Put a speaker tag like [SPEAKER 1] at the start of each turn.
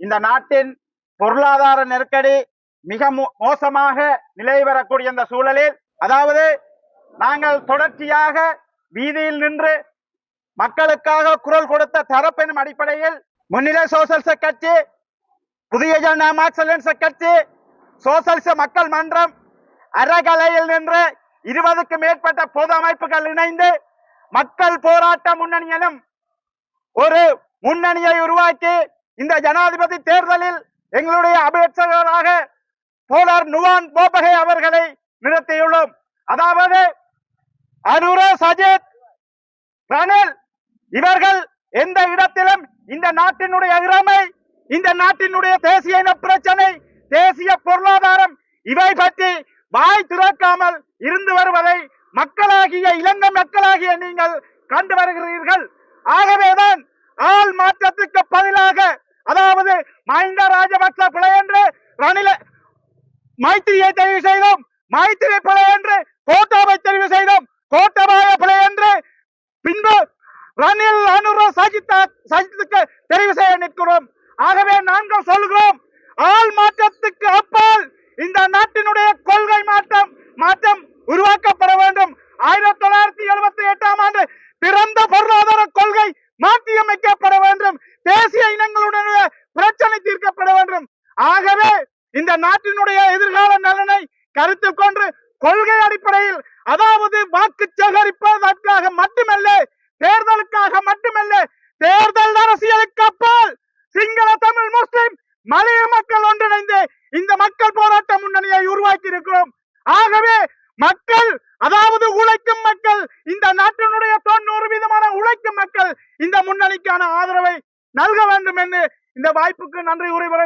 [SPEAKER 1] இந்த நாட்டின் பொருளாதார நெருக்கடி மிக மோ- மோசமாக நிலை வரக்கூடிய இந்த சூழலில் அதாவது நாங்கள் தொடர்ச்சியாக வீதியில் நின்று மக்களுக்காக குரல் கொடுத்த தரப்பின் அடிப்படையில் முன்னிலை சோசலிச கட்சி புதிய ஜன கட்சி சோசலிச மக்கள் மன்றம் அறகலையில் நின்று இருபதுக்கும் மேற்பட்ட பொது அமைப்புகள் இணைந்து மக்கள் போராட்ட முன்னணி எனும் ஒரு முன்னணியை உருவாக்கி இந்த ஜனாதிபதி தேர்தலில் எங்களுடைய அபேட்சகராக தோழர் நுவான் போபகை அவர்களை நிறுத்தியுள்ளோம். அதாவது அருரோ சஜித் ரணில் இவர்கள் எந்த இடத்திலும் இந்த நாட்டினுடைய இறமை இந்த நாட்டினுடைய தேசிய இன பிரச்சனை தேசிய பொருளாதாரம் இவை பற்றி வாய் திறக்காமல் இருந்து வருவதை மக்களாகிய இளங்க மக்களாகிய நீங்கள் கண்டு வருகிறீர்கள். ஆகவேதான் ஆள் மாற்றத்துக்கு ராஜபக்ச பிழை என்று ரணில மைத்திரியை தெரிவு செய்தோம். மைத்திரி பிழை என்று கோட்டாவை தெரிவு செய்தோம். கோட்டபாய பிழை என்று பின்பு ரணில் அனுர சஜித் சஜித்துக்கு தெரிவு செய்ய நிற்கிறோம். ஆகவே நாங்கள் சொல்கிறோம் ஆள் மாற்றத்துக்கு அப்பால் இந்த நாட்டினுடைய கொள்கை மாற்றம் மாற்றம் உருவாக்கப்பட வேண்டும். ஆயிரத்தி தொள்ளாயிரத்தி எழுபத்தி எட்டாம் ஆண்டு பிறந்த பொருளாதார கொள்கை மாற்றியமைக்கப்பட வேண்டும். தேசிய இன ஆகவே இந்த நாட்டினுடைய எதிர்கால நலனை கருத்து கொண்டு கொள்கை அடிப்படையில் அதாவது வாக்கு சேகரிப்பதற்காக மட்டுமல்ல தேர்தலுக்காக மட்டுமல்ல தேர்தல் அரசியலுக்கு அப்பால் சிங்கள தமிழ் முஸ்லிம் மலைய மக்கள் ஒன்றிணைந்து இந்த மக்கள் போராட்ட முன்னணியை உருவாக்கி இருக்கிறோம் ஆகவே மக்கள் அதாவது உழைக்கும் மக்கள் இந்த நாட்டினுடைய தொண்ணூறு விதமான உழைக்கும் மக்கள் இந்த முன்னணிக்கான ஆதரவை நல்க வேண்டும் என்று இந்த வாய்ப்புக்கு நன்றி உரைவரை